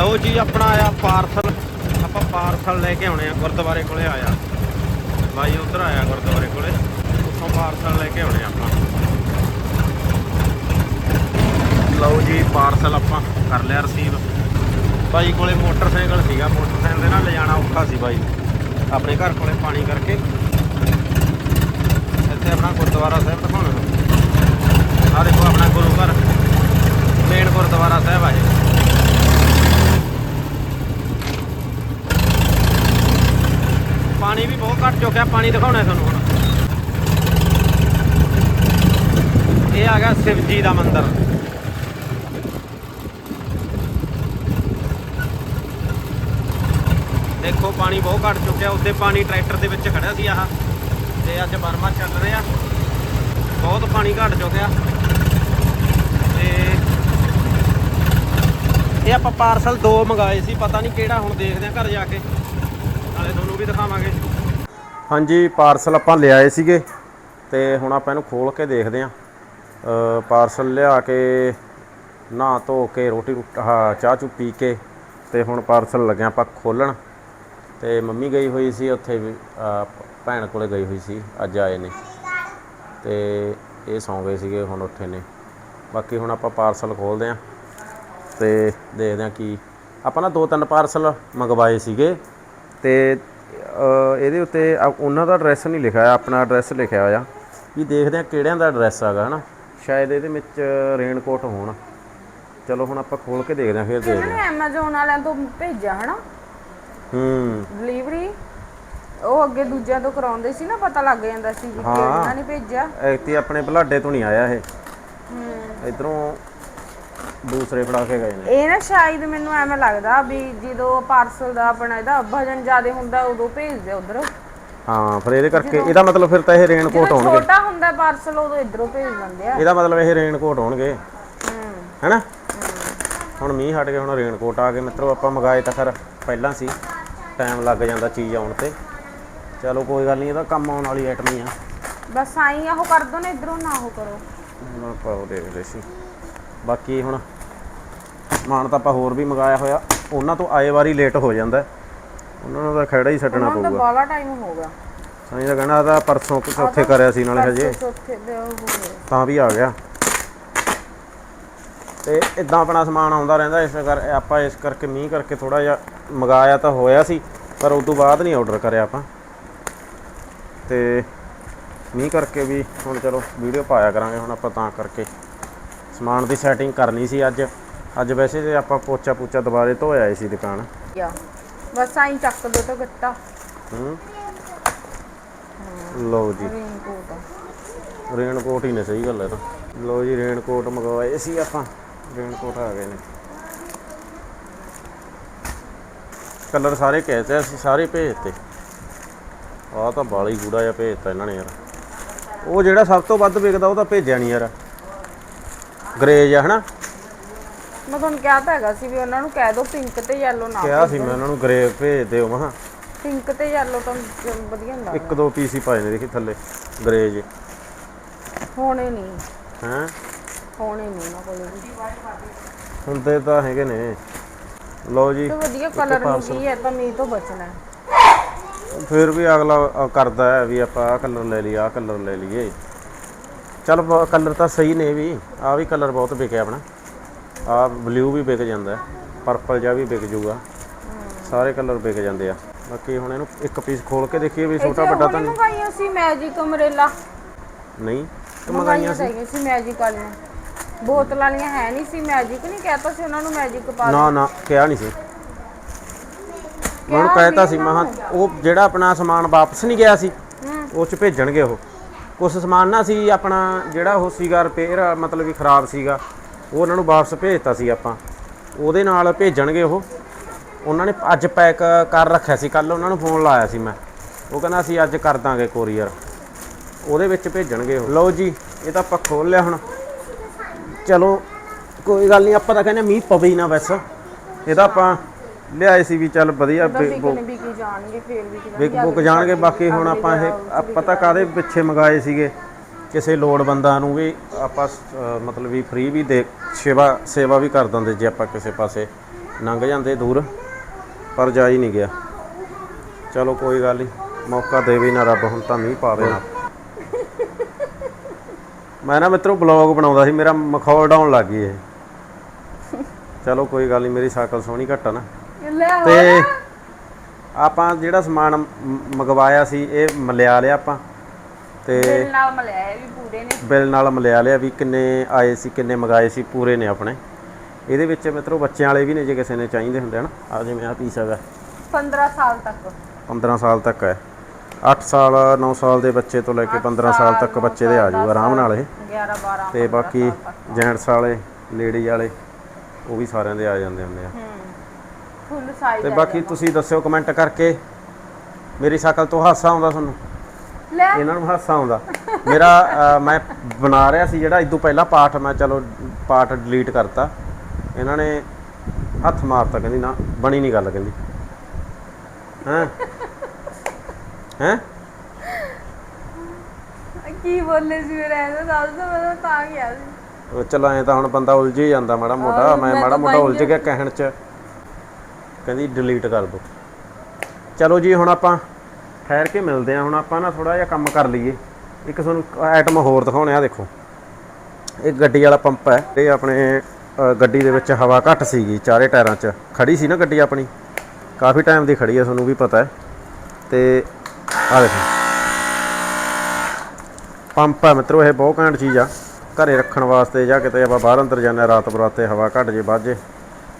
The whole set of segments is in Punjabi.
ਲਓ ਜੀ, ਆਪਣਾ ਆਇਆ ਪਾਰਸਲ। ਆਪਾਂ ਪਾਰਸਲ ਲੈ ਕੇ ਆਉਣੇ ਆ, ਗੁਰਦੁਆਰੇ ਕੋਲੇ ਆਇਆ। ਬਾਈ ਉਧਰ ਆਇਆ ਗੁਰਦੁਆਰੇ ਕੋਲੇ, ਉੱਥੋਂ ਪਾਰਸਲ ਲੈ ਕੇ ਆਉਣੇ ਆਪਾਂ। ਲਓ ਜੀ, ਪਾਰਸਲ ਆਪਾਂ ਕਰ ਲਿਆ ਰਸੀਵ ਬਾਈ ਕੋਲੇ ਮੋਟਰਸਾਈਕਲ ਸੀਗਾ, ਮੋਟਰਸਾਈਕਲ ਦੇ ਨਾਲ ਲਿਜਾਣਾ ਔਖਾ ਸੀ ਬਾਈ। ਆਪਣੇ ਘਰ ਕੋਲੇ ਪਾਣੀ ਕਰਕੇ। ਇੱਥੇ ਆਪਣਾ ਗੁਰਦੁਆਰਾ ਸਾਹਿਬ ਦਿਖਾਉਣਾ। ਆ ਦੇਖੋ ਆਪਣਾ ਗੁਰੂ ਘਰ ਮੇਨ ਗੁਰਦੁਆਰਾ ਸਾਹਿਬ ਆ ਇਹ। ਪਾਣੀ ਵੀ ਬਹੁਤ ਘੱਟ ਚੁੱਕਿਆ, ਪਾਣੀ ਦਿਖਾਉਣਾ ਤੁਹਾਨੂੰ ਹੁਣ। ਇਹ ਆ ਗਿਆ ਸ਼ਿਵਜੀ ਦਾ ਮੰਦਿਰ। ਦੇਖੋ, ਪਾਣੀ ਬਹੁਤ ਘੱਟ ਚੁੱਕਿਆ ਉੱਤੇ ਪਾਣੀ ਟਰੈਕਟਰ ਦੇ ਵਿੱਚ ਖੜਿਆ ਸੀ ਆਹ। ਤੇ ਅੱਜ ਬਰਮਾ ਚੱਲ ਰਿਹਾ ਬਹੁਤ ਪਾਣੀ ਘੱਟ ਚੁੱਕਿਆ। ਤੇ ਇਹ ਆਪਾਂ ਪਾਰਸਲ ਦੋ ਮੰਗਾਏ ਸੀ, ਪਤਾ ਨਹੀਂ ਕਿਹੜਾ ਹੁਣ ਦੇਖਦੇ ਆ ਘਰ ਜਾ ਕੇ। ਨਾਲੇ ਤੁਹਾਨੂੰ ਵੀ ਦਿਖਾਵਾਂਗੇ। ਹਾਂਜੀ ਪਾਰਸਲ ਆਪਾਂ ਲਿਆਏ ਸੀਗੇ ਤੇ ਹੁਣ ਆਪਾਂ ਇਹਨੂੰ ਖੋਲ ਕੇ ਦੇਖਦੇ ਆਂ ਪਾਰਸਲ ਲਿਆ ਕੇ ਨਹਾ ਧੋ ਕੇ, ਰੋਟੀ ਰੂਟ- ਚਾਹ ਚੂ ਪੀ ਕੇ ਤੇ ਹੁਣ ਪਾਰਸਲ ਲੱਗਿਆ ਆਪਾਂ ਖੋਲਣ। ਤੇ ਮੰਮੀ ਗਈ ਹੋਈ ਸੀ ਉੱਥੇ ਵੀ ਭੈਣ ਕੋਲੇ ਗਈ ਹੋਈ ਸੀ, ਅੱਜ ਆਏ ਨੇ। ਤੇ ਇਹ ਸੌਂ ਗਏ ਸੀਗੇ, ਹੁਣ ਉੱਠੇ ਨੇ। ਬਾਕੀ ਹੁਣ ਆਪਾਂ ਪਾਰਸਲ ਖੋਲਦੇ ਆਂ ਤੇ ਦੇਖਦੇ ਆਂ ਕੀ ਆਪਾਂ ਨਾ ਦੋ ਤਿੰਨ ਪਾਰਸਲ ਮੰਗਵਾਏ ਸੀਗੇ। ਤੇ ਇਹਦੇ ਉੱਤੇ ਉਹਨਾਂ ਦਾ ਐਡਰੈਸ ਨਹੀਂ ਲਿਖਿਆ ਹੋਇਆ ਆਪਣਾ ਐਡਰੈਸ ਲਿਖਿਆ ਹੋਇਆ। ਵੀ ਦੇਖਦੇ ਆਂ ਕਿਹੜਿਆਂ ਦਾ ਐਡਰੈਸ ਹੈਗਾ ਹਨਾ? ਸ਼ਾਇਦ ਇਹਦੇ ਵਿੱਚ ਰੇਨਕੋਟ ਹੋਣ। ਚਲੋ ਹੁਣ ਆਪਾਂ ਖੋਲ ਕੇ ਦੇਖਦੇ ਆਂ ਫਿਰ ਦੇਖਦੇ ਆਂ Amazon ਵਾਲਿਆਂ ਤੋਂ ਭੇਜਿਆ ਹਨਾ? ਹੂੰ। ਡਿਲੀਵਰੀ ਉਹ ਅੱਗੇ ਦੂਜਿਆਂ ਤੋਂ ਕਰਾਉਂਦੇ ਸੀ ਨਾ ਪਤਾ ਲੱਗ ਜਾਂਦਾ ਸੀ ਵੀ। ਕਿਹਨਾਂ ਨੇ ਭੇਜਿਆ। ਐਕਤੀ ਆਪਣੇ ਬਲਾਡੇ ਤੋਂ ਨਹੀਂ ਆਇਆ ਇਹ। ਹੂੰ। ਇਧਰੋਂ ਦੂਸਰੇ ਫੜਾ ਕੇ ਗਏ ਨੇ। ਇਹ ਨਾ ਸ਼ਾਇਦ ਮੈਨੂੰ ਐਵੇਂ ਲੱਗਦਾ ਵੀ ਜਦੋਂ ਪਾਰਸਲ ਦਾ ਆਪਣਾ ਇਹਦਾ ਵਜਨ ਜ਼ਿਆਦਾ ਹੁੰਦਾ ਉਦੋਂ ਭੇਜਦੇ ਉਧਰ। ਹਾਂ ਫਿਰ ਇਹਦੇ ਕਰਕੇ ਇਹਦਾ ਮਤਲਬ ਫਿਰ ਤਾਂ ਇਹ ਰੇਨਕੋਟ ਜਦੋਂ ਹੋਣਗੇ ਛੋਟਾ ਹੁੰਦਾ ਪਾਰਸਲ ਉਦੋਂ ਇਧਰੋਂ ਭੇਜ ਦਿੰਦੇ ਆ। ਇਹਦਾ ਮਤਲਬ ਇਹ ਰੇਨਕੋਟ ਹੋਣਗੇ ਹੂੰ। ਹੈਨਾ? ਹੁਣ ਮੀਂਹ ਹਟ ਗਿਆ ਹੁਣ ਰੇਨਕੋਟ ਆ ਗਏ। ਮਿੱਤਰੋ ਆਪਾਂ ਮੰਗਾਏ ਤਾਂ ਖਰ ਪਹਿਲਾਂ ਸੀ। ਟਾਈਮ ਲੱਗ ਜਾਂਦਾ ਚੀਜ਼ ਆਉਣ ਤੇ। ਚਲੋ ਕੋਈ ਗੱਲ ਨਹੀਂ ਇਹਦਾ ਕੰਮ ਆਉਣ ਵਾਲੀ ਆਈਟਮ ਹੀ ਆ। ਬਸ ਆਈ ਉਹ ਕਰ ਦੋ ਨਾ ਇਧਰੋਂ ਨਾ ਉਹ ਕਰੋ। ਹੁਣ ਆਪਾਂ ਉਹ ਦੇਖਦੇ ਸੀ। ਬਾਕੀ ਹੁਣ ਸਮਾਨ ਤਾਂ ਆਪਾਂ ਹੋਰ ਵੀ ਮੰਗਾਇਆ ਹੋਇਆ। ਉਹਨਾਂ ਤੋਂ ਆਏ ਵਾਰੀ ਲੇਟ ਹੋ ਜਾਂਦਾ ਉਹਨਾਂ ਨੂੰ ਤਾਂ ਖੜਾ ਹੀ ਛੱਡਣਾ ਉਹਨਾਂ ਦਾ ਪਊਗਾ। ਬਾਲਾ ਟਾਈਮ ਹੋ ਗਿਆ। ਸਾਈਂ ਤਾਂ ਕਹਿਣਾ ਤਾਂ ਪਰਸੋਂ ਕਿ ਚੌਥੇ ਕਰਿਆ ਸੀ ਨਾਲੇ ਹਜੇ। ਦੇ ਤਾਂ ਵੀ ਆ ਗਿਆ। ਤੇ ਇਦਾਂ ਆਪਣਾ ਸਮਾਨ ਆਉਂਦਾ ਰਹਿੰਦਾ ਇਸ ਕਰ ਆਪਾਂ ਇਸ ਕਰਕੇ ਮੀਂਹ ਕਰਕੇ ਥੋੜਾ ਜਿਹਾ ਮੰਗਾਇਆ ਤਾਂ ਹੋਇਆ ਸੀ ਪਰ ਉਸ ਤੋਂ ਬਾਅਦ ਨਹੀਂ ਆਰਡਰ ਕਰਿਆ ਆਪਾਂ। ਤੇ ਮੀਂਹ ਕਰਕੇ ਵੀ ਹੁਣ ਚਲੋ ਵੀਡੀਓ ਪਾਇਆ ਕਰਾਂਗੇ ਹੁਣ ਆਪਾਂ ਤਾਂ ਕਰਕੇ। ਸਮਾਨ ਦੀ ਸੈਟਿੰਗ ਕਰਨੀ ਸੀ ਅੱਜ। ਅੱਜ ਵੈਸੇ ਜੇ ਆਪਾਂ ਪੋਚਾ ਪੂਚਾ ਦੁਬਾਰੇ ਧੋ ਆਏ ਸੀ ਦੁਕਾਨ। ਗਿਆ ਬਸ ਆਈ ਚੱਕ ਦੋ ਤਾਂ ਗੱਟਾ। ਹੂੰ। ਲਓ ਜੀ। ਰੇਨਕੋਟ ਰੇਨਕੋਟ ਹੀ ਨੇ ਸਹੀ ਗੱਲ ਹੈ ਤਾਂ। ਲੋ ਜੀ ਰੇਨਕੋਟ ਮੰਗਵਾਏ ਸੀ ਆਪਾਂ। ਰੇਨਕੋਟ ਆ ਗਏ ਨੇ। ਕਲਰ ਸਾਰੇ ਕਹਤੇ ਅਸੀਂ ਸਾਰੇ ਭੇਜਤੇ ਆਹ ਤਾਂ ਬਾਲੀ ਗੂੜਾ ਜਿਹਾ ਭੇਜਤਾ ਇਹਨਾਂ ਨੇ ਯਾਰ। ਉਹ ਜਿਹੜਾ ਸਭ ਤੋਂ ਵੱਧ ਵਿਕਦਾ ਉਹ ਤਾਂ ਭੇਜਿਆ ਨਹੀਂ ਯਾਰ। ਗ੍ਰੇ ਜਿਹਾ ਹਨਾ? ਮੈਂ ਤੁਹਾਨੂੰ ਕਿਹਾ ਤਾਂ ਹੈਗਾ ਸੀ ਵੀ ਉਹਨਾਂ ਨੂੰ ਕਹਿ ਦਿਓ ਪਿੰਕ ਤੇ ਯੈਲੋ ਨਾ ਕਿਹਾ ਸੀ ਮੈਂ ਉਹਨਾਂ ਨੂੰ ਗ੍ਰੇ ਭੇਜ ਦਿਓ ਮਹਾ ਪਿੰਕ ਤੇ ਯੈਲੋ ਤਾਂ ਵਧੀਆ ਹੁੰਦਾ। ਇੱਕ ਦੋ ਪੀਸ ਹੀ ਪਾਏ ਨੇ ਦੇਖੀ ਥੱਲੇ ਗ੍ਰੇ ਜੇ ਹੋਣੇ ਨਹੀਂ। ਹੈਂ? ਹੋਣੇ ਨਹੀਂ ਉਹਨਾਂ ਕੋਲ। ਵੀ ਹੁੰਦੇ ਤਾਂ ਹੈਗੇ ਨੇ। ਲਓ ਜੀ ਤੇ ਵਧੀਆ ਕਲਰ ਨੂੰ ਕੀ ਹੈ ਤਾਂ ਮੀਂਹ ਤੋਂ ਬਚਣਾ। ਹੈ। ਫਿਰ ਵੀ ਅਗਲਾ ਕਰਦਾ ਹੈ ਵੀ ਆਪਾਂ ਆਹ ਕਲਰ ਲੈ ਲਈ ਆਹ ਕਲਰ ਲੈ ਲਈਏ। ਚਲ ਕਲਰ ਤਾਂ ਸਹੀ ਨੇ ਵੀ ਆਹ ਵੀ ਕਲਰ ਬਹੁਤ ਵਿਕਿਆ ਆਪਣਾ। ਆਹ ਬਲੂ ਵੀ ਵਿਕ ਜਾਂਦਾ ਪਰਪਲ ਜਿਹਾ ਵੀ ਵਿਕ ਜੂਗਾ ਸਾਰੇ ਕਲਰ ਵਿਕ ਜਾਂਦੇ ਆ। ਬਾਕੀ ਹੁਣ ਇਹਨੂੰ ਇੱਕ ਪੀਸ ਖੋਲ ਕੇ ਦੇਖੀਏ ਵੀ ਛੋਟਾ ਵੱਡਾ ਤਾਂ ਨਹੀਂ। ਮੰਗਾਈਆਂ ਸੀ ਮੈਜਿਕ ਅਮਰੇਲਾ ਨਹੀਂ ਤੇ ਮੰਗਾਈਆਂ ਤਾਂ ਸੀ ਮੈਜਿਕ ਵਾਲੀਆਂ। ਬੋਤਲ ਵਾਲੀਆਂ ਹੈ ਨਹੀਂ ਸੀ ਮੈਜਿਕ ਨਹੀਂ ਕਹਤਾ ਸੀ ਉਹਨਾਂ ਨੂੰ ਮੈਜਿਕ ਪਾ ਨਾ ਨਾ ਕਿਹਾ ਨਹੀਂ ਸੀ। ਮੈਂ ਉਹਨੂੰ ਕਹਿਤਾ ਸੀ ਮਹਾ ਉਹ ਜਿਹੜਾ ਆਪਣਾ ਸਮਾਨ ਵਾਪਸ ਨਹੀਂ ਗਿਆ ਸੀ ਉਹ ਚ ਭੇਜਣਗੇ ਉਹ। ਕੁਝ ਸਮਾਨ ਨਾ ਸੀ, ਆਪਣਾ ਜਿਹੜਾ ਉਹ ਸੀਗਾ ਰਿਪੇਅਰ ਮਤਲਬ ਕਿ ਖਰਾਬ ਸੀਗਾ, ਉਹ ਉਹਨਾਂ ਨੂੰ ਵਾਪਸ ਭੇਜਤਾ ਸੀ ਆਪਾਂ। ਉਹਦੇ ਨਾਲ ਭੇਜਣਗੇ ਉਹ। ਉਹਨਾਂ ਨੇ ਅੱਜ ਪੈਕ ਕਰ ਰੱਖਿਆ ਸੀ ਕੱਲ ਉਹਨਾਂ ਨੂੰ ਫੋਨ ਲਾਇਆ ਸੀ ਮੈਂ। ਉਹ ਕਹਿੰਦਾ, ਅਸੀਂ ਅੱਜ ਕਰ ਦਾਂਗੇ ਕੋਰੀਅਰ ਉਹਦੇ ਵਿੱਚ ਭੇਜਣਗੇ ਉਹ। ਲਓ ਜੀ, ਇਹ ਤਾਂ ਆਪਾਂ ਖੋਲ ਲਿਆ ਹੁਣ। ਚਲੋ, ਕੋਈ ਗੱਲ ਨਹੀਂ, ਆਪਾਂ ਤਾਂ ਕਹਿੰਦੇ ਮੀਂਹ ਪਵੇ ਹੀ ਨਾ ਬਸ। ਇਹਦਾ ਆਪਾਂ ਲਿਆਏ ਸੀ ਵੀ ਚੱਲ ਵਧੀਆ ਤਾਂ ਬੇ- ਵਿਕਣੇ ਵਿਕੀ ਜਾਣਗੇ ਫੇਰ ਵੀ ਕਿਦਾਂ ਵਿਕ ਬੁੱਕ ਜਾਣਗੇ ਬਾਕੀ ਹੁਣ ਆਪਾਂ ਇਹ ਪਤਾ ਕਾਦੇ ਪਿੱਛੇ ਮੰਗਾਏ ਸੀਗੇ? ਕਿਸੇ ਲੋੜਵੰਦਾਂ ਨੂੰ ਵੀ ਆਪਾਂ ਮਤਲਬ ਵੀ ਫ੍ਰੀ ਵੀ ਦੇ ਸੇਵਾ ਸੇਵਾ ਵੀ ਕਰ ਦਿੰਦੇ ਜੇ ਆਪਾਂ ਕਿਸੇ ਪਾਸੇ। ਲੰਘ ਜਾਂਦੇ ਦੂਰ ਪਰ ਜਾ ਹੀ ਨਹੀਂ ਗਿਆ। ਚਲੋ ਕੋਈ ਗੱਲ ਨਹੀਂ ਮੌਕਾ ਦੇਵੇ ਨਾ ਰੱਬ ਹੁਣ ਤਾਂ ਮੀਂਹ ਪਾਵੇ ਨਾ ਮੈਂ ਨਾ ਮਿੱਤਰੋ ਬਲੌਗ ਬਣਾਉਂਦਾ ਸੀ ਮੇਰਾ ਮਖੌਲ ਡਾਉਣ ਲੱਗ ਗਈ ਇਹ। ਚਲੋ ਕੋਈ ਗੱਲ ਨਹੀਂ ਮੇਰੀ ਸਾਈਕਲ ਸੋਹਣੀ ਘੱਟ ਨਾ। ਤੇ ਆਪਾਂ ਜਿਹੜਾ ਸਮਾਨ ਮ- ਮੰਗਵਾਇਆ ਸੀ ਇਹ ਮਲਿਆ ਲਿਆ ਆਪਾਂ। ਤੇ ਦਿਲ ਨਾਲ ਮਲਿਆ ਇਹ ਵੀ ਪੂਰੇ ਨੇ। ਬਿੱਲ ਨਾਲ ਮਲਿਆ ਲਿਆ ਵੀ ਕਿੰਨੇ ਆਏ ਸੀ ਕਿੰਨੇ ਮੰਗਾਏ ਸੀ ਪੂਰੇ ਨੇ ਆਪਣੇ। ਇਹਦੇ ਵਿੱਚ ਮਿੱਤਰੋ ਬੱਚਿਆਂ ਵਾਲੇ ਵੀ ਨੇ ਜੇ ਕਿਸੇ ਨੇ ਚਾਹੀਦੇ ਹੁੰਦੇ ਹਨ। ਆ ਜਿਵੇਂ ਆ ਪੀਸ ਹੈਗਾ। 15 ਸਾਲ ਤੱਕ। 15 ਸਾਲ ਤੱਕ ਹੈ। 8 ਸਾਲ 9 ਸਾਲ ਦੇ ਬੱਚੇ ਤੋਂ ਲੈ ਕੇ 15 ਸਾਲ ਤੱਕ ਬੱਚੇ ਦੇ ਆ ਜੂ ਆਰਾਮ ਨਾਲ ਇਹ। 11 12 ਤੇ ਬਾਕੀ ਜੈਂਟਸ ਵਾਲੇ ਲੇਡੀ ਵਾਲੇ ਉਹ ਵੀ ਸਾਰਿਆਂ ਦੇ ਆ ਜਾਂਦੇ ਹੁੰਦੇ ਆ। ਹੂੰ। ਫੁੱਲ ਸਾਈਜ਼ ਤੇ ਬਾਕੀ ਤੁਸੀਂ ਦੱਸਿਓ ਕਮੈਂਟ ਕਰਕੇ। ਮੇਰੀ ਸ਼ਕਲ ਤੋਂ ਹਾਸਾ ਆਉਂਦਾ ਤੁਹਾਨੂੰ? ਲੈ। ਇਹਨਾਂ ਨੂੰ ਹਾਸਾ ਆਉਂਦਾ। ਮੇਰਾ ਮੈਂ ਬਣਾ ਰਿਹਾ ਸੀ ਜਿਹੜਾ ਇਦੋਂ ਪਹਿਲਾਂ ਪਾਠ ਮੈਂ ਚਲੋ ਪਾਠ ਡਿਲੀਟ ਕਰਤਾ। ਇਹਨਾਂ ਨੇ ਹੱਥ ਮਾਰਤਾ ਕਹਿੰਦੀ ਨਾ ਬਣੀ ਨਹੀਂ ਗੱਲ ਕਹਿੰਦੀ। ਹੈਂ? ਹੈਂ? ਕੀ ਬੋਲੇ ਸੀ ਮੇਰੇ ਐਂ ਦੱਸ ਦੋ ਮੈਂ ਤਾਂ ਗਿਆ ਸੀ। ਚਲੋ ਐ ਤਾਂ ਹੁਣ ਬੰਦਾ ਉਲਝ ਹੀ ਜਾਂਦਾ ਮਾੜਾ ਮੋਟਾ। ਮੈਂ ਮਾੜਾ ਮੋਟਾ ਉਲਝ ਗਿਆ ਕਹਿਣ ਚ। ਕਹਿੰਦੀ ਡਿਲੀਟ ਕਰ ਦੋ। ਚਲੋ ਜੀ, ਹੁਣ ਆਪਾਂ ਠਹਿਰ ਕੇ ਮਿਲਦੇ ਆ ਹੁਣ ਆਪਾਂ ਨਾ ਥੋੜਾ ਜਿਹਾ ਕੰਮ ਕਰ ਲਈਏ। ਇੱਕ ਤੁਹਾਨੂੰ ਆਈਟਮ ਹੋਰ ਦਿਖਾਉਣੇ ਆ, ਦੇਖੋ। ਇਹ ਗੱਡੀ ਵਾਲਾ ਪੰਪ ਹੈ। ਇਹ ਆਪਣੇ ਗੱਡੀ ਦੇ ਵਿੱਚ ਹਵਾ ਘੱਟ ਸੀਗੀ, ਚਾਰੇ ਟਾਇਰਾਂ 'ਚ। ਖੜੀ ਸੀ ਨਾ ਗੱਡੀ ਆਪਣੀ? ਕਾਫੀ ਟਾਈਮ ਦੀ ਖੜੀ ਹੈ, ਤੁਹਾਨੂੰ ਵੀ ਪਤਾ ਹੈ। ਤੇ ਆ ਦੇਖੋ। ਪੰਪ ਹੈ ਮਿੱਤਰੋ, ਇਹ ਬਹੁਤ ਘੈਂਟ ਚੀਜ਼ ਆ। ਘਰੇ ਰੱਖਣ ਵਾਸਤੇ ਜਾਂ ਕਿਤੇ ਆਪਾਂ ਬਾਹਰ ਅੰਦਰ ਜਾਂਦੇ ਹਾਂ, ਰਾਤ ਬਰਾਤੇ ਹਵਾ ਘੱਟ ਜੇ ਵੱਜੇ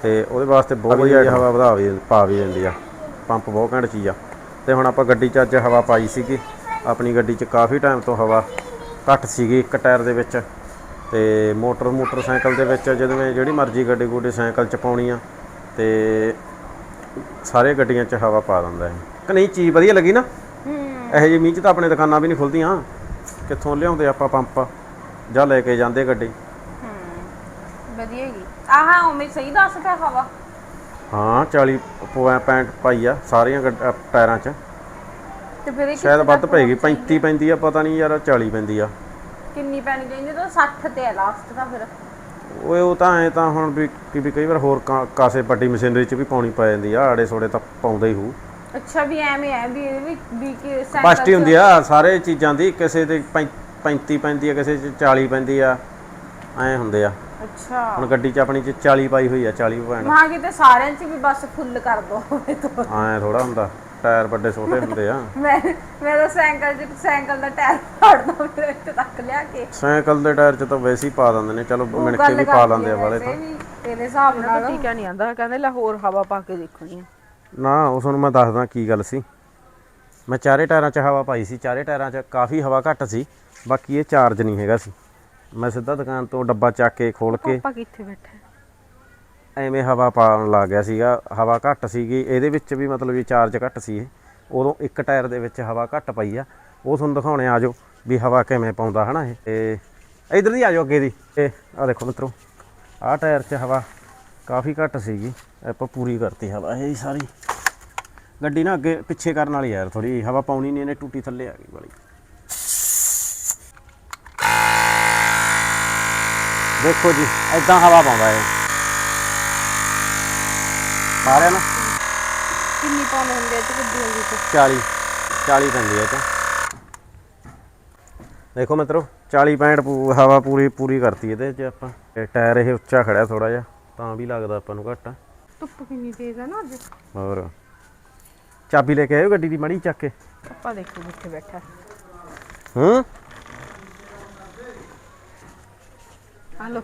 ਤੇ ਉਹਦੇ ਵਾਸਤੇ ਬਹੁਤ ਵਧੀਆ ਹਵਾ ਵਧਾ ਵੀ ਪਾ ਵੀ ਦਿੰਦੀ ਆ। ਪੰਪ ਬਹੁਤ ਘੈਂਟ ਚੀਜ਼ ਆ। ਤੇ ਹੁਣ ਆਪਾਂ ਗੱਡੀ 'ਚ ਅੱਜ ਹਵਾ ਪਾਈ ਸੀਗੀ। ਆਪਣੀ ਗੱਡੀ 'ਚ ਕਾਫੀ ਟਾਈਮ ਤੋਂ ਹਵਾ ਘੱਟ ਸੀਗੀ ਇੱਕ ਟਾਇਰ ਦੇ ਵਿੱਚ। ਤੇ ਮੋਟਰ ਮੋਟਰਸਾਈਕਲ ਦੇ ਵਿੱਚ ਜਦੋਂ ਜਿਹੜੀ ਮਰਜ਼ੀ ਗੱਡੀ ਗੁੱਡੀ ਸਾਈਕਲ 'ਚ ਪਾਉਣੀ ਆ ਤੇ ਸਾਰੇ ਗੱਡੀਆਂ 'ਚ ਹਵਾ ਪਾ ਦਿੰਦਾ ਇਹ। ਕਿ ਨਹੀਂ ਚੀਜ਼ ਵਧੀਆ ਲੱਗੀ ਨਾ? ਹੂੰ। ਇਹੋ ਜਿਹੀ ਮੀਂਹ 'ਚ ਤਾਂ ਆਪਣੇ ਦੁਕਾਨਾਂ ਵੀ ਨਹੀਂ ਖੁੱਲਦੀਆਂ। ਕਿੱਥੋਂ ਲਿਆਉਂਦੇ ਆਪਾਂ ਪੰਪ? ਜਾਂ ਲੈ ਕੇ ਜਾਂਦੇ ਗੱਡੀ? ਹੂੰ ਵਧੀਆ ਹੈਗੀ ਆਹ ਉਵੇਂ ਸਹੀ ਦੱਸ ਪਿਆ ਹਵਾ ਹਾਂ 40 65 ਪਾਈ ਆ ਸਾਰੀਆਂ ਗੱਡ- ਅ, ਟਾਇਰਾਂ 'ਚ। ਤੇ ਫਿਰ ਇਹ ਸ਼ਾਇਦ ਕਿੱਥੇ ਵੱਧ ਤੱਕ ਪਏਗੀ 35 ਪੈਂਦੀ ਆ ਪਤਾ ਨਹੀਂ ਯਾਰ 40 ਪੈਂਦੀ ਆ। ਕਿੰਨੀ ਪੈਣੀ ਚਾਹੀਦੀ? ਤਾਂ 60 ਤੇ ਹੈ ਲਾਸਟ ਤਾਂ ਫਿਰ। ਓਏ ਉਹ ਤਾਂ ਐ ਤਾਂ ਹੁਣ ਵੀ ਕਿ ਵੀ ਕਈ ਵਾਰ ਹੋਰ ਕਾ- ਕਾਸੇ ਵੱਡੀ ਮਸ਼ੀਨਰੀ 'ਚ ਵੀ ਪਾਉਣੀ ਪੈ ਜਾਂਦੀ ਆ ਆੜੇ ਸੋੜੇ ਤਾਂ ਪਾਉਂਦਾ ਹੀ ਹੂ ਅੱਛਾ ਵੀ ਐਵੇਂ ਹੈ ਵੀ ਇਹ ਵੀ ਵੀ ਕਿ ਸਾਈਕਲ ਬਸਟੀ ਹੁੰਦੀ ਆ ਸਾਰੇ ਚੀਜ਼ਾਂ ਦੀ ਕਿਸੇ ਦੇ 35 ਪੈਂਦੀ ਆ ਕਿਸੇ 'ਚ 40 ਪੈਂਦੀ ਆ ਐ ਹੁੰਦੇ ਆ। ਅੱਛਾ। ਹੁਣ ਗੱਡੀ 'ਚ ਆਪਣੀ 'ਚ 40 ਪਾਈ ਹੋਈ ਆ 40 ਪੁਆਇੰਟ। ਮਾਂ ਕਿਤੇ ਸਾਰਿਆਂ 'ਚ ਵੀ ਬਸ ਫੁੱਲ ਕਰ ਦੋ ਐ ਥੋੜਾ ਹੁੰਦਾ ਟਾਇਰ ਵੱਡੇ ਛੋਟੇ ਹੁੰਦੇ ਆ। ਮੈਂ ਮੈਂ ਤਾਂ ਸਾਈਕਲ 'ਚ ਸਾਈਕਲ ਦਾ ਟਾਇਰ ਫਾੜਦਾ ਫਿਰ ਇੱਥੇ ਤੱਕ ਲਿਆ ਕੇ। ਸਾਈਕਲ ਦੇ ਟਾਇਰ 'ਚ ਤਾਂ ਵੈਸੇ ਹੀ ਪਾ ਦਿੰਦੇ ਨੇ ਚਲੋ ਉਹ ਮਿਣ ਕੇ ਗੱਲ ਵੀ ਪਾ ਲੈਂਦੇ ਆ ਵਾਲੇ ਤਾਂ। ਤੇਰੇ ਹਿਸਾਬ ਨਾਲ। ਟੀਕਾ ਨਹੀਂ ਆਂਦਾ ਕਹਿੰਦੇ ਲੈ ਹੋਰ ਹਵਾ ਪਾ ਕੇ ਦੇਖਣੀ ਆ। ਨਾ ਉਸ ਨੂੰ ਮੈਂ ਦੱਸਦਾ ਕੀ ਗੱਲ ਸੀ। ਮੈਂ ਚਾਰੇ ਟਾਇਰਾਂ 'ਚ ਹਵਾ ਪਾਈ ਸੀ ਚਾਰੇ ਟਾਇਰਾਂ 'ਚ ਕਾਫੀ ਹਵਾ ਘੱਟ ਸੀ ਬਾਕੀ ਇਹ ਚਾਰਜ ਨਹੀਂ ਹੈਗਾ ਸੀ। ਮੈਂ ਸਿੱਧਾ ਦੁਕਾਨ ਤੋਂ ਡੱਬਾ ਚੱਕ ਕੇ ਖੋਲ ਕੇ ਪਾਪਾ ਕਿੱਥੇ ਬੈਠਾ? ਐਵੇਂ ਹਵਾ ਪਾਉਣ ਲੱਗ ਗਿਆ ਸੀਗਾ ਹਵਾ ਘੱਟ ਸੀਗੀ ਇਹਦੇ ਵਿੱਚ ਵੀ ਮਤਲਬ ਵੀ ਚਾਰਜ ਘੱਟ ਸੀ ਇਹ। ਉਦੋਂ ਇੱਕ ਟਾਇਰ ਦੇ ਵਿੱਚ ਹਵਾ ਘੱਟ ਪਈ ਆ। ਉਹ ਤੁਹਾਨੂੰ ਦਿਖਾਉਣੇ ਆ ਜਾਓ ਵੀ ਹਵਾ ਕਿਵੇਂ ਪਾਉਂਦਾ ਹਨਾ ਇਹ? ਤੇ ਇਧਰ ਦੀ ਆ ਜਾਓ ਅੱਗੇ ਦੀ। ਤੇ ਆ ਦੇਖੋ ਮਿੱਤਰੋ ਆਹ ਟਾਇਰ 'ਚ ਹਵਾ ਕਾਫੀ ਘੱਟ ਸੀਗੀ। ਆਪਾਂ ਪੂਰੀ ਕਰਤੀ ਹਵਾ ਇਹ ਸਾਰੀ। ਗੱਡੀ ਨਾ ਅੱਗੇ ਪਿੱਛੇ ਕਰਨ ਵਾਲੀ ਯਾਰ ਥੋੜੀ ਹਵਾ ਪਾਉਣੀ ਨਹੀਂ ਇਹਨੇ ਟੂਟੀ ਥੱਲੇ ਆ ਗਈ ਵਾਲੀ। ਦੇਖੋ ਜੀ ਐਦਾਂ ਹਵਾ ਪਾਉਂਦਾ ਇਹ। ਮਾਰਿਆ ਨਾ? ਕਿੰਨੀ ਪਾਉਂਦੇ ਹੁੰਦੇ ਆ ਤੇ ਕਿੱਡੀ ਹੁੰਦੀ ਤੇ 40 40 ਪੈਂਦੀ ਹੈ ਤਾਂ। ਦੇਖੋ ਮਿੱਤਰੋ 40 65 ਪੂ- ਹਵਾ ਪੂਰੀ ਪੂਰੀ ਕਰਤੀ ਇਹਦੇ ਚ ਆਪਾਂ। ਤੇ ਟਾਇਰ ਇਹ ਉੱਚਾ ਖੜਿਆ ਥੋੜਾ ਜਿਹਾ ਤਾਂ ਵੀ ਲੱਗਦਾ ਆਪਾਂ ਨੂੰ ਘੱਟ ਧੁੱਪ ਕਿੰਨੀ ਤੇਜ਼ ਆ ਨਾ ਅੱਜ। ਹੋਰ। ਚਾਬੀ ਲੈ ਕੇ ਆਇਓ ਗੱਡੀ ਦੀ ਮੜੀ ਚੱਕ ਕੇ। ਪਾਪਾ ਦੇਖੋ ਕਿੱਥੇ ਬੈਠਾ। ਹੂੰ? ਹਲੋ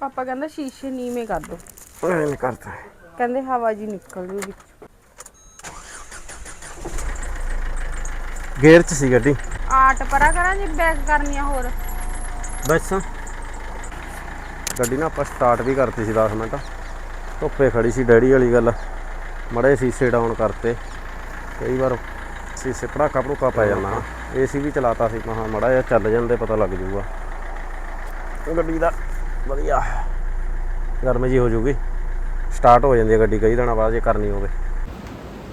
ਪਾਪਾ ਕਹਿੰਦਾ ਸ਼ੀਸ਼ੇ ਨੀਵੇਂ ਕਰ ਦੋ। ਨਹੀਂ ਕਰਦਾ। ਕਹਿੰਦੇ ਹਵਾ ਜੀ ਨਿਕਲ ਜੂ ਵਿੱਚ। ਗੇਅਰ ਚ ਸੀ ਗੱਡੀ। ਆਟ ਪਰਾ ਕਰਾਂ ਜੀ ਬੈਕ ਕਰਨੀ ਆ ਹੋਰ। ਬਸ। ਗੱਡੀ ਨਾ ਆਪਾਂ ਸਟਾਰਟ ਵੀ ਕਰਤੀ ਸੀ 10 ਮਿੰਟ। ਧੁੱਪੇ ਖੜੀ ਸੀ ਡੈਡੀ ਵਾਲੀ ਗੱਲ। ਮੜੇ ਸੀਸੇ ਡਾਊਨ ਕਰਤੇ। ਕਈ ਵਾਰ ਸੀਸੇ ਪੜਾਕਾ ਪੜੂਕਾ ਪੈ ਜਾਂਦਾ ਏਸੀ ਵੀ ਚਲਾਤਾ ਸੀ। ਮਹਾ ਮੜਾ ਜਿਹਾ ਚੱਲ ਜਾਂਦੇ ਪਤਾ ਲੱਗ ਜੂਗਾ। ਗੱਡੀ ਦਾ। ਵਧੀਆ। ਗਰਮ ਜੀ ਹੋ ਜੂਗੀ ਸਟਾਰਟ ਹੋ ਜਾਂਦੀ ਹੈ ਗੱਡੀ ਕਈ ਦਿਨਾਂ ਬਾਅਦ ਜੇ ਕਰਨੀ ਹੋਵੇ।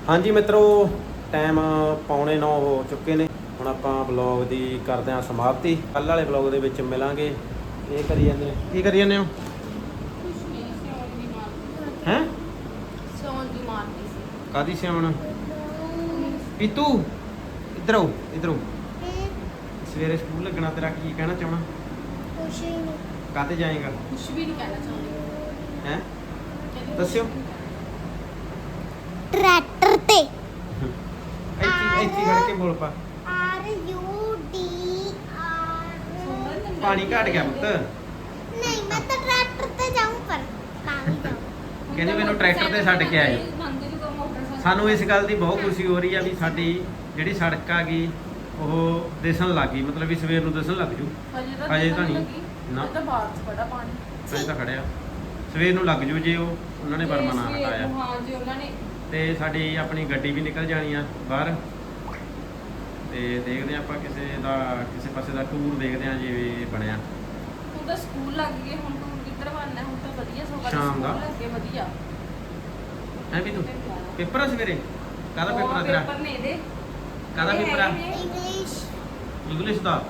ਹਾਂਜੀ ਮਿੱਤਰੋ ਟਾਈਮ ਪੌਣੇ 9 ਹੋ ਚੁੱਕੇ ਨੇ। ਹੁਣ ਆਪਾਂ ਬਲੌਗ ਦੀ ਕਰਦੇ ਹਾਂ ਸਮਾਪਤੀ। ਕੱਲ ਵਾਲੇ ਬਲੌਗ ਦੇ ਵਿੱਚ ਮਿਲਾਂਗੇ। ਇਹ ਕਰੀ ਜਾਂਦੇ ਕੀ ਕਰੀ ਜਾਂਦੇ ਹੋ? ਹੈ? ਸੌਣ ਦੀ ਮਾਰਦੀ ਸੀ। ਕਾਦੀ ਸਿਆਉਣ ਪੀਤੂ। ਇੱਧਰ ਆਓ ਇੱਧਰ ਆਓ। ਸਵੇਰੇ ਸਕੂਲ ਲੱਗਣਾ ਤੇਰਾ ਕੀ ਕਹਿਣਾ ਚਾਹਣਾ? ਕਾਤੇ ਜਾਏਗਾ? ਕੁਝ ਵੀ ਨਹੀਂ ਕਹਿਣਾ ਚਾਹੁੰਦੀ। ਹੈ? ਦੱਸਿਓ। ਟਰੈਕਟਰ ਤੇ। ਇੱਥੇ ਇੱਥੇ ਖੜ ਕੇ ਬੋਲ ਪਾ। ਆਰ ਯੂ ਡੀ ਆਰ ਪਾਣੀ ਘਟ ਗਿਆ ਪੁੱਤ। ਨਹੀਂ ਮੈਂ ਤਾਂ ਟਰੈਕਟਰ ਤੇ ਜਾਊਂ ਪਰ ਤਾਂ ਜਾਊਂ। ਕਹਿੰਦੇ ਮੈਨੂੰ ਟਰੈਕਟਰ ਤੇ ਛੱਡ ਕੇ ਆਇਓ। ਸਾਨੂੰ ਇਸ ਗੱਲ ਦੀ ਬਹੁਤ ਖੁਸ਼ੀ ਹੋ ਰਹੀ ਆ ਵੀ ਸਾਡੀ ਜਿਹੜੀ ਸੜਕ ਆ ਗਈ ਉਹ ਦਿਸਣ ਲੱਗ ਗਈ ਮਤਲਬ ਵੀ ਸਵੇਰ ਨੂੰ ਦਿਸਣ ਲੱਗ ਜੂ। ਹਜੇ ਤਾਂ ਨਹੀਂ। ਨਾ। ਤਾਂ ਬਾਹਰ ਚ ਬੜਾ ਪਾਣੀ। ਅਜੇ ਤਾਂ ਖੜਿਆ ਸਵੇਰ ਨੂੰ ਲੱਗ ਜੂ ਜੇ ਉਹ ਉਹਨਾਂ ਨੇ ਬਰਮਾ ਨਾ ਹਟਾਇਆ। ਨੂੰ, ਹਾਂ ਜੀ ਉਹਨਾਂ ਨੇ ਤੇ ਸਾਡੀ ਆਪਣੀ ਗੱਡੀ ਵੀ ਨਿਕਲ ਜਾਣੀ ਆ ਬਾਹਰ। ਤੇ ਦੇਖਦੇ ਆ ਆਪਾਂ ਕਿਸੇ ਦਾ ਕਿਸੇ ਪਾਸੇ ਦਾ ਟੂਰ ਦੇਖਦੇ ਆ ਜਿਵੇਂ ਬਣਿਆ। ਹੁਣ ਤਾਂ ਸਕੂਲ ਲੱਗ ਗਏ ਹੁਣ ਤੂੰ ਕਿੱਧਰ ਬਣਨਾ ਹੁਣ ਤਾਂ ਵਧੀਆ ਸੋਗਾ ਸ਼ਾਮ ਦਾ। ਲੱਗੇ ਵਧੀਆ। ਹੈ ਵੀ ਤੂੰ? ਪੇਪਰ ਆ? ਸਵੇਰੇ? ਕਾਹਦਾ ਪੇਪਰ ਆ ਤੇਰਾ? ਪੇਪਰ ਨੇ ਇਹਦੇ। ਕਾਹਦਾ ਪੇਪਰ ਆ? ਇੰਗਲਿਸ਼ ਇੰਗਲਿਸ਼ ਦਾ?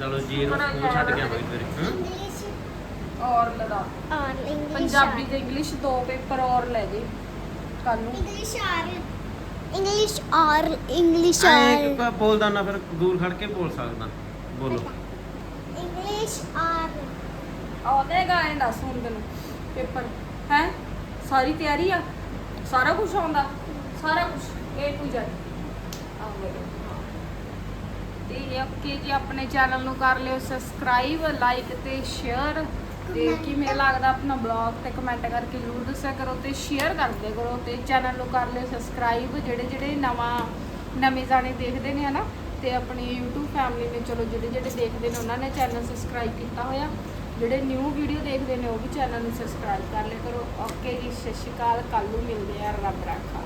ਚਲੋ ਜੀ ਇਹਨੂੰ ਸਕੂਲ ਛੱਡ ਕੇ ਆਵਾਂਗੇ ਸਵੇਰੇ ਹੂੰ? ਇੰਗਲਿਸ਼ ਔਰ ਲਦਾ ਔਰ ਇੰਗਲਿਸ਼ ਪੰਜਾਬੀ ਤੇ ਇੰਗਲਿਸ਼ ਦੋ ਪੇਪਰ ਔਰ ਲੈ ਜੇ। ਕੱਲ ਨੂੰ। ਇੰਗਲਿਸ਼ ਔਰ ਇੰਗਲਿਸ਼ ਔਰ ਇੰਗਲਿਸ਼ ਐਂ ਔਰ। ਕ- ਬੋਲਦਾ ਨਾ ਫਿਰ ਦੂਰ ਖੜ ਕੇ ਬੋਲ ਸਕਦਾ। ਬੋਲੋ। ਇੰਗਲਿਸ਼ ਔਰ। ਆਉਦੇ ਗਾਣੇ ਦੱਸ ਹੁਣ ਤੈਨੂੰ। ਪੇਪਰ। ਹੈ? ਸਾਰੀ ਤਿਆਰੀ ਆ? ਸਾਰਾ ਕੁਝ ਆਉਂਦਾ? ਸਾਰਾ ਕੁਝ to Z ਆਉਂਦਾ ਤੇ ਓਕੇ ਜੀ ਆਪਣੇ ਚੈਨਲ ਨੂੰ ਕਰ ਲਿਓ ਸਬਸਕ੍ਰਾਈਬ ਲਾਈਕ ਤੇ ਸ਼ੇਅਰ ਤੇ ਕਿਵੇਂ ਲੱਗਦਾ ਆਪਣਾ ਬਲੌਗ ਤੇ ਕਮੈਂਟ ਕਰਕੇ ਜ਼ਰੂਰ ਦੱਸਿਆ ਕਰੋ ਤੇ ਸ਼ੇਅਰ ਕਰਦੇ ਕਰੋ ਤੇ ਚੈਨਲ ਨੂੰ ਕਰ ਲਿਓ ਸਬਸਕ੍ਰਾਈਬ ਜਿਹੜੇ ਜਿਹੜੇ ਨਵਾਂ ਨਵੇਂ ਜਾਣੇ ਦੇਖਦੇ ਨੇ ਹਨਾ ਤੇ ਆਪਣੀ YouTube ਫੈਮਿਲੀ ਵਿੱਚ ਚਲੋ ਜਿਹੜੇ ਜਿਹੜੇ ਦੇਖਦੇ ਨੇ ਉਹਨਾਂ ਨੇ ਚੈਨਲ ਸਬਸਕ੍ਰਾਈਬ ਕੀਤਾ ਹੋਇਆ। ਜਿਹੜੇ ਨਿਊ ਵੀਡੀਓ ਦੇਖਦੇ ਨੇ ਉਹ ਵੀ ਚੈਨਲ ਨੂੰ ਸਬਸਕ੍ਰਾਈਬ ਕਰ ਲਿਆ ਕਰੋ। ਓਕੇ ਜੀ ਸਤਿ ਸ਼੍ਰੀ ਅਕਾਲ ਕੱਲ ਨੂੰ ਮਿਲਦੇ ਆ ਰੱਬ ਰਾਖਾ।